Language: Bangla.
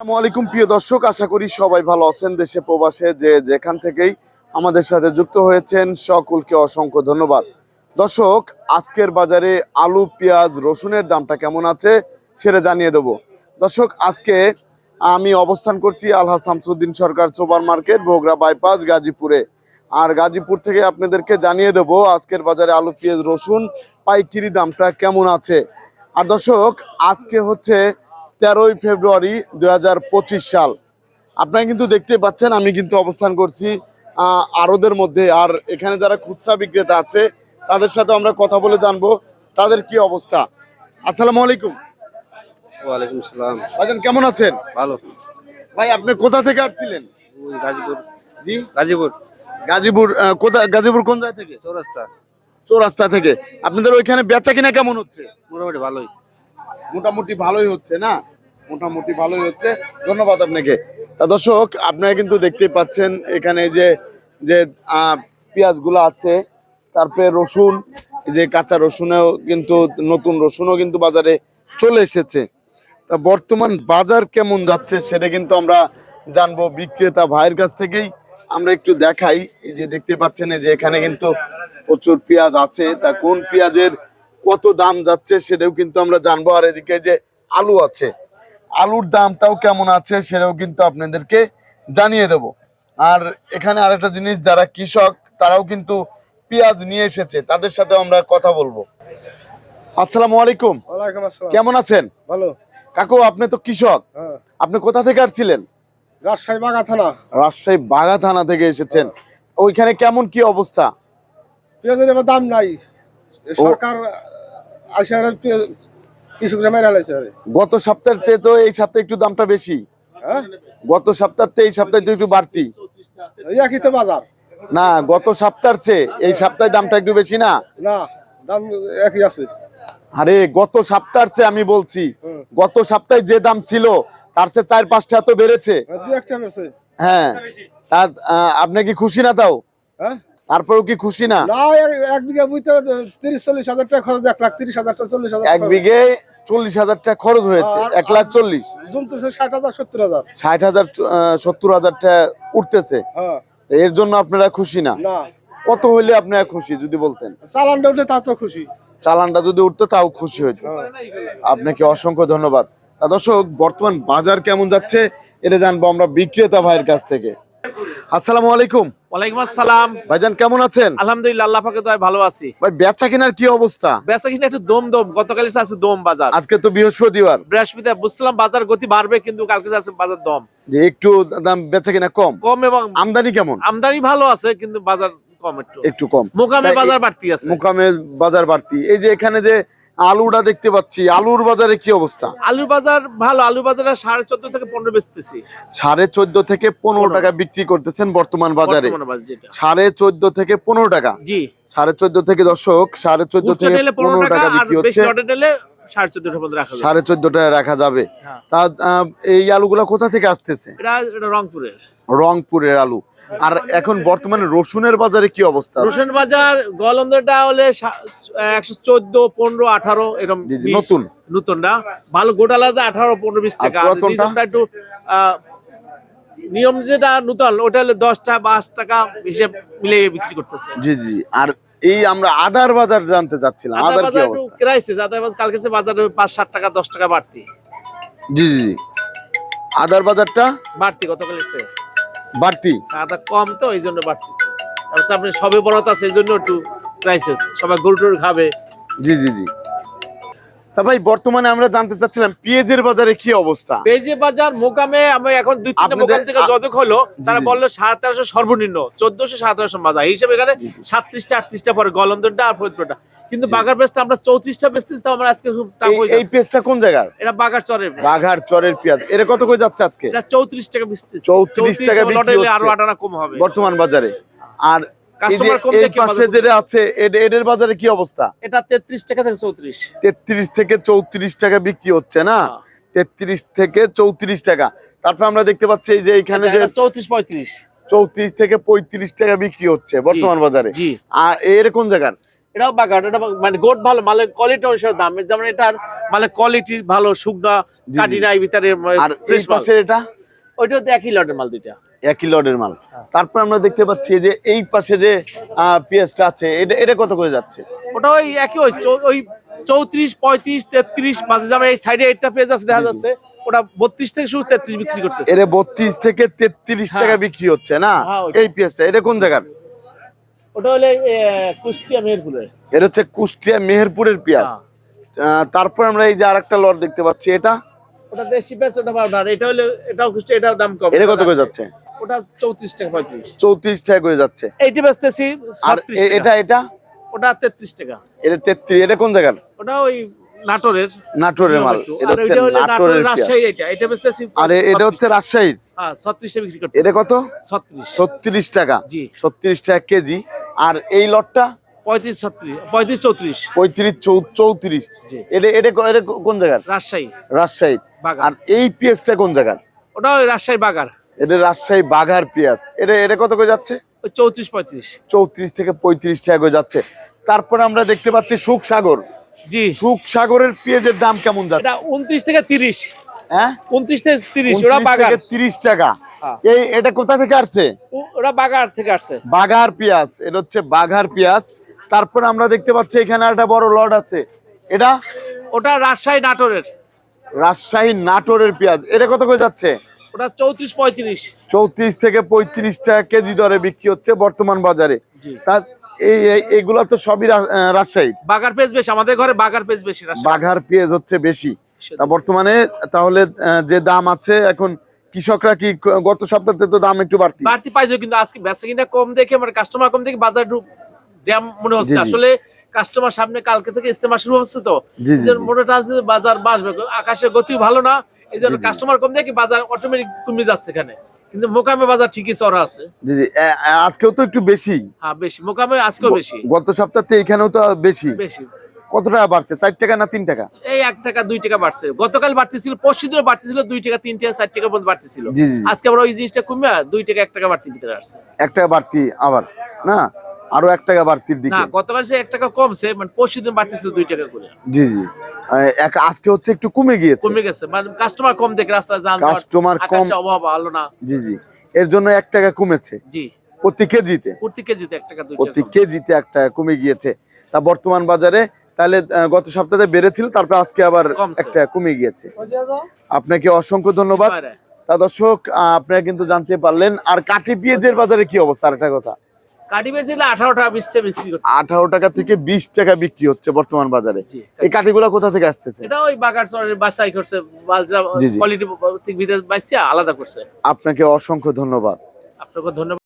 আসসালামু আলাইকুম, প্রিয় দর্শক, আশা করি সবাই ভালো আছেন দেশে, প্রবাসে, যে যেখান থেকেই আমাদের সাথে যুক্ত হয়েছেন, সকলকে অসংখ্য ধন্যবাদ। দর্শক, আজকের বাজারে আলু, পেঁয়াজ, রসুনের দামটা কেমন আছে সেটা জানিয়ে দেব। দর্শক, আজকে আমি অবস্থান করছি Alhaj Shamsuddin Sarkar super market, Bogura bypass, গাজীপুরে। আর গাজীপুর থেকে আপনাদেরকে জানিয়ে দেব, আজকের বাজারে আলু, পেঁয়াজ, রসুন, পাইকিরি দামটা কেমন আছে। আর দর্শক, আজকে হচ্ছে তেরোই ফেব্রুয়ারি দু হাজার পঁচিশ সাল। আপনারা কিন্তু দেখতে পাচ্ছেন আমি কিন্তু অবস্থান করছি আড়তের মধ্যে। আর এখানে যারা খুচরা বিক্রেতা আছে তাদের সাথে আমরা কথা বলে জানব তাদের কি অবস্থা। আসসালামু আলাইকুম। ওয়ালাইকুম সালাম। ভাইজান কেমন আছেন? ভালো। ভাই আপনি কোথা থেকে আসছিলেন? গাজীপুর। জি? গাজীপুর। গাজীপুর কোথা গাজীপুর কোন জায়গা থেকে? চৌরাস্তা। চৌরাস্তা থেকে। আপনাদের ওইখানে বেচা কিনা কেমন হচ্ছে? মোটামুটি ভালোই। মোটামুটি ভালোই হচ্ছে, না? মোটামুটি ভালোই হচ্ছে। ধন্যবাদ আপনাকে। তা দর্শক, আপনারা কিন্তু দেখতেই পাচ্ছেন এখানে যে যে পেঁয়াজগুলো আছে, তারপরে রসুন যে কাঁচা রসুনেও কিন্তু, নতুন রসুনও কিন্তু বাজারে চলে এসেছে। তা বর্তমান বাজার কেমন যাচ্ছে সেটা কিন্তু আমরা জানব বিক্রেতা ভাইয়ের কাছ থেকেই। আমরা একটু দেখাই। এই যে দেখতে পাচ্ছেন যে এখানে কিন্তু প্রচুর পেঁয়াজ আছে। তা কোন পেঁয়াজের কত দাম যাচ্ছে সেটাও কিন্তু আমরা জানব। আর এদিকে যে আলু আছে আলুর দামটাও কেমন আছে সেটাও কিন্তু আপনাদেরকে জানিয়ে দেব। আর এখানে আরেকটা জিনিস যারা কৃষক তারাও কিন্তু পেঁয়াজ নিয়ে এসেছে তাদের সাথে আমরা কথা বলব। আসসালামু আলাইকুম। কেমন আছেন? ভালো। কাকু আপনি তো কৃষক। হ্যাঁ। আপনি কোথা থেকে আসছিলেন? রাজশাহী বাগা থানা। রাজশাহী বাগা থানা থেকে এসেছেন। ওইখানে কেমন কি অবস্থা? পেঁয়াজের দাম নাই। সরকার আসার কৃষকরা মেরে আরে। গত সপ্তাহে তো এই সপ্তাহে একটু দামটা বেশি। হ্যাঁ? গত সপ্তাহে এই সপ্তাহে তো একটু বাড়তি। একই তো বাজার। না গত সপ্তাহের চেয়ে এই সপ্তাহে দামটা একটু বেশি না? না দাম একই আছে। আরে গত সপ্তাহের চেয়ে আমি বলছি গত সপ্তাহে যে দাম ছিল তার চেয়ে চার পাঁচটা এত বেড়েছে। হ্যাঁ, হ্যাঁ তার আপনি কি খুশি না তাও? হ্যাঁ? তারপরেও কি খুশি না? এক- বিঘা বুঝতে তিরিশ চল্লিশ হাজার টাকা খরচ এক লাখ তিরিশ হাজার টাকা চল্লিশ হাজার এক বিঘে চল্লিশ হাজার টাকা খরচ হয়েছে এক লাখ চল্লিশ। জমতেছে ষাট হাজার সত্তর হাজার। ষাট হাজার সত্তর হাজার টাকা উঠতেছে। হ্যাঁ। এর জন্য আপনারা খুশি না? কত হইলে আপনারা খুশি যদি বলতেন? চালানটা উঠে তা তো খুশি। চালানটা যদি উঠতো তাও খুশি হইতো। হ্যাঁ। আপনাকে অসংখ্য ধন্যবাদ। দর্শক বর্তমান বাজার কেমন যাচ্ছে এটা জানব আমরা বিক্রেতা ভাইয়ের কাছ থেকে। আসসালামু আলাইকুম। ওয়ালাইকুম আসসালাম। ভাইজান কেমন আছেন? আলহামদুলিল্লাহ আল্লাহ পাকে দয়ায় ভালো আছি। ভাই বেচা কেনার কি অবস্থা? বেচা কিনা একটু দম দম গতকাল আছে দম বাজার। আজকে তো বৃহস্পতিবার। বৃহস্পতিবার বুঝছিলাম বাজার গতি বাড়বে কিন্তু কালকে আছে বাজার দম। যে একটু দাম বেচা কিনা কম? কম এবং আমদানি কেমন? আমদানি ভালো আছে কিন্তু বাজার কম একটু। একটু কম। মোকামে বাজার বাড়তি আছে। মুকামে বাজার বাড়তি। এই যে এখানে যে আলুটা দেখতে পাচ্ছি। আলুর বাজারে কি অবস্থা? আলুর বাজার ভালো। আলুর বাজারে সাড়ে চোদ্দ থেকে পনেরো বেচতেছি। সাড়ে চোদ্দ থেকে পনেরো। টাকা বিক্রি করতেছেন বর্তমান বাজারে। সাড়ে চোদ্দ থেকে পনেরো টাকা। জি। সাড়ে চোদ্দ থেকে দর্শক সাড়ে চোদ্দ থেকে পনেরো টাকা বিক্রি হচ্ছে। সাড়ে চোদ্দ টাকা রাখা যাবে। হ্যাঁ। তা এই আলুগুলা কোথা থেকে আসতেছে? রংপুরের। রংপুরের আলু। আর এখন বর্তমানে রসুনের বাজারে কি অবস্থা? রসুন বাজার গলন্দটা হলে একশো চোদ্দ পনেরো আঠারো এরকম। নতুন। নতুনটা। ভালো গোটালাতে আঠারো পনেরো বিশ টাকা? একটু আহ, নিয়ম যেটা নতুন ওটা হলে দশটা পাঁচ টাকা হিসেব মিলে বিক্রি করতেছে। জি জি। আর এই আমরা আদার বাজার জানতে চাচ্ছিলাম আদার কি বাজার একটু অবস্থা? ক্রাইসিস আদার বাজার কালকে সে বাজারে পাঁচ সাত টাকা দশ টাকা বাড়তি। জি জি আদার বাজারটা? বাড়তি গতকাল এসে বাড়তি? আদা কম তো এই জন্য বাড়তি। তারপর আপনি সবে বড়তা আছে এই জন্য একটু ক্রাইসিস সবাই গরু টরু খাবে। জি জি জি। তা ভাই বর্তমানে আমরা জানতে চাচ্ছিলাম পেঁয়াজের বাজারে কি অবস্থা? পেজে বাজার মোকামে আমি এখন দুই তিনটা মোকাম থেকে যোগাযোগ হলো তারা বলল সাড়ে তেরোশো সর্বনিম্ন চোদ্দশো সাড়ে তেরোশো বাজার এই হিসেবে এখানে। সাতত্রিশটা আটত্রিশটা পরে গলন্দরটা আর ফরিদপুরটা। কিন্তু বাগার পেস্টটা আমরা চৌত্রিশটা বেচতেছি তো আমরা আজকে এই- পেঁয়াজটা কোন জায়গার? এটা বাগার চরের বাঘার চরের পেঁয়াজ। এটা কত করে যাচ্ছে আজকে? এটা চৌত্রিশ টাকা বেচতেছি। 34 টাকা আরও আটানা কম হবে। বর্তমান বাজারে। আর কাস্টমার কম এই দেখে পাশে যেটা আছে এদের বাজারে কি অবস্থা? এটা তেত্রিশ টাকা থেকে চৌত্রিশ। তেত্রিশ থেকে চৌত্রিশ টাকা বিক্রি হচ্ছে না? হ্যাঁ। তেত্রিশ থেকে চৌত্রিশ টাকা। তারপর আমরা দেখতে পাচ্ছি যে এখানে যে চৌত্রিশ পঁয়ত্রিশ। চৌত্রিশ থেকে পঁয়ত্রিশ টাকা বিক্রি হচ্ছে বর্তমান বাজারে। আর এর কোন জায়গার? এটাও বাগান এটা মানে গোট ভালো মালের কোয়ালিটি অনুসারে দাম যেমন এটার মালের কোয়ালিটি ভালো শুকনা। কাটি নাই ভিতরে আর মাল। এটা? ওইটা তো একই লটের মাল দুইটা। একই লডের মাল। হ্যাঁ। তারপর আমরা দেখতে পাচ্ছি যে এই পাশে যে পেঁয়াজটা আছে এটা এটা কত করে যাচ্ছে? ওটা ওই একই ওই ওই চৌত্রিশ পঁয়ত্রিশ তেত্রিশ মাঝে যেমন এই সাইডে একটা পেজ আছে দেখা যাচ্ছে ওটা বত্রিশ থেকে শুরু তেত্রিশ বিক্রি করতেছে। এর বত্রিশ থেকে তেত্রিশ হ্যাঁ। টাকা বিক্রি হচ্ছে না? হ্যাঁ, এই পেঁয়াজটা এটা কোন জায়গার? ওটা হলে কুষ্টিয়া মেহেরপুরের এটা হচ্ছে কুষ্টিয়া মেহেরপুরের পেঁয়াজ। হ্যাঁ। তারপর আমরা এই যে আরেকটা লট দেখতে পাচ্ছি এটা? ওটা দেশি পেঁয়াজ ওটা পাউডার এটা হলে এটাও কুষ্টিয়া এটাও দাম কম। এটা কত করে যাচ্ছে? ওটা চৌত্রিশ টাকা পঁয়ত্রিশ চৌত্রিশ টাকা করে যাচ্ছে। এইটি বেচতেছি আর ছত্রিশ এ- এটা এটা? ওটা তেত্রিশ টাকা। এটা তেত্রিশ এটা কোন জায়গার? ওটা ওই নাটোরের। নাটোরের মাল। এটা হচ্ছে নাটোরের রাজশাহী এটা। এটা বেচতেছি আর এটা হচ্ছে রাজশাহীর? হ্যাঁ ছত্রিশে বিক্রি করতে এটা কত? ছত্রিশ। ছত্রিশ টাকা। জি। ছত্রিশ টাকা কেজি। আর এই লটটা? পঁয়ত্রিশ ছত্রিশ পঁয়ত্রিশ চৌত্রিশ। পঁয়ত্রিশ চৌত্রিশ। এটা এটা কোন জায়গার? রাজশাহী। রাজশাহী আর এই পেঁয়াজটা কোন জায়গার? ওটা ওই রাজশাহী বাগার। এটা রাজশাহী বাঘার পেঁয়াজ। এটা এটা কত করে যাচ্ছে? চৌত্রিশ পঁয়ত্রিশ। চৌত্রিশ থেকে পঁয়ত্রিশ টাকা করে যাচ্ছে। তারপর আমরা দেখতে পাচ্ছি সুখ সাগর। জি। সুখ সাগরের পেঁয়াজের দাম কেমন যাচ্ছে? উনত্রিশ থেকে তিরিশ। হ্যাঁ? উনত্রিশ থেকে তিরিশ ওরা 29 বাগার থেকে তিরিশ টাকা। হ্যাঁ। এই এটা কোথা থেকে আসছে? ওরা বাগার থেকে আসছে। বাঘার পেঁয়াজ। এটা হচ্ছে বাঘার পেঁয়াজ। তারপর আমরা দেখতে পাচ্ছি এখানে একটা বড় লট আছে। এটা? ওটা রাজশাহী নাটোরের। রাজশাহী নাটোরের পেঁয়াজ। এটা কত করে যাচ্ছে? ওটা চৌত্রিশ পঁয়ত্রিশ। চৌত্রিশ থেকে পঁয়ত্রিশ টাকা কেজি দরে বিক্রি হচ্ছে বর্তমান বাজারে। তা এই এই- তো সবই রাজশাহী বাগার পেজ বেশি আমাদের ঘরে বাগার পেজ বেশি রাজশাহী। বাঘার পেঁয়াজ হচ্ছে বেশি। তা বর্তমানে তাহলে যে দাম আছে এখন কৃষকরা কি গত সপ্তাহে তো দাম একটু বাড়তি? বাড়তি পাইছে কিন্তু আজকে বেচা কিনা কম দেখে মানে কাস্টমার কম দেখে বাজার জ্যাম মনে হচ্ছে। আসলে কাস্টমার সামনে কালকে থেকে ইস্তেমা শুরু হচ্ছে তো। মনে হচ্ছে বাজার বাসবে আকাশের গতি ভালো না এই জন্য। কাস্টমার কম দেখে বাজার অটোমেটিক কমে যাচ্ছে এখানে। কিন্তু মোকামে বাজার ঠিকই চড়া আছে। জি জি। আজকেও তো একটু বেশি। হ্যাঁ বেশি। মোকামে আজকেও বেশি। গত সপ্তাহে এখানেও তো বেশি। বেশি। কত টাকা বাড়ছে? চার টাকা না তিন টাকা? এই এক টাকা দুই টাকা বাড়ছে। গতকাল বাড়তেছিল পরশু দিনও বাড়তেছিল দুই টাকা তিন টাকা চার টাকা পর্যন্ত জি, জি। আজকে আবার ওই জিনিসটা কমে দুই টাকা এক টাকা বাড়তি ভিতরে আসছে এক টাকা বাড়তি আবার না? আরও এক টাকা বাড়তির না দিকে গতকাল সে এক টাকা কমছে মানে পরশু দিন বাড়তেছিল দুই টাকা করে। জি জি। আজকে হচ্ছে একটু কমে গিয়েছে। কমে গেছে। মানে কাস্টমার কম দেখে রাস্তায় যান কাস্টমার কম অভাব ভালো না। জি জি। এর জন্য এক টাকা কমেছে। জি। প্রতি কেজিতে। প্রতি কেজিতে এক টাকা প্রতি। কেজিতে এক টাকা কমে গিয়েছে। তা বর্তমান বাজারে তাহলে গত সপ্তাহে বেড়েছিল তারপর আজকে আবার কমছে। এক টাকা কমে গিয়েছে। আপনাকে অসংখ্য ধন্যবাদ। তা দর্শক আপনারা কিন্তু জানতে পারলেন। আর কাঠি পেঁয়াজের বাজারে কি অবস্থা? আর একটা কথা। কাঠি বেচিলে আঠারো টাকা বিশ টাকা বিক্রি করছে আঠারো টাকা থেকে বিশ টাকা বিক্রি হচ্ছে বর্তমান বাজারে। এই কাঠিগুলো কোথা থেকে আসতেছে? এটা ওই বাগার চরের বাছাই করছে বাজরা। কোয়ালিটি ভিতরে বাইসে আলাদা করছে। আপনাকে অসংখ্য ধন্যবাদ। আপনাকে ধন্যবাদ।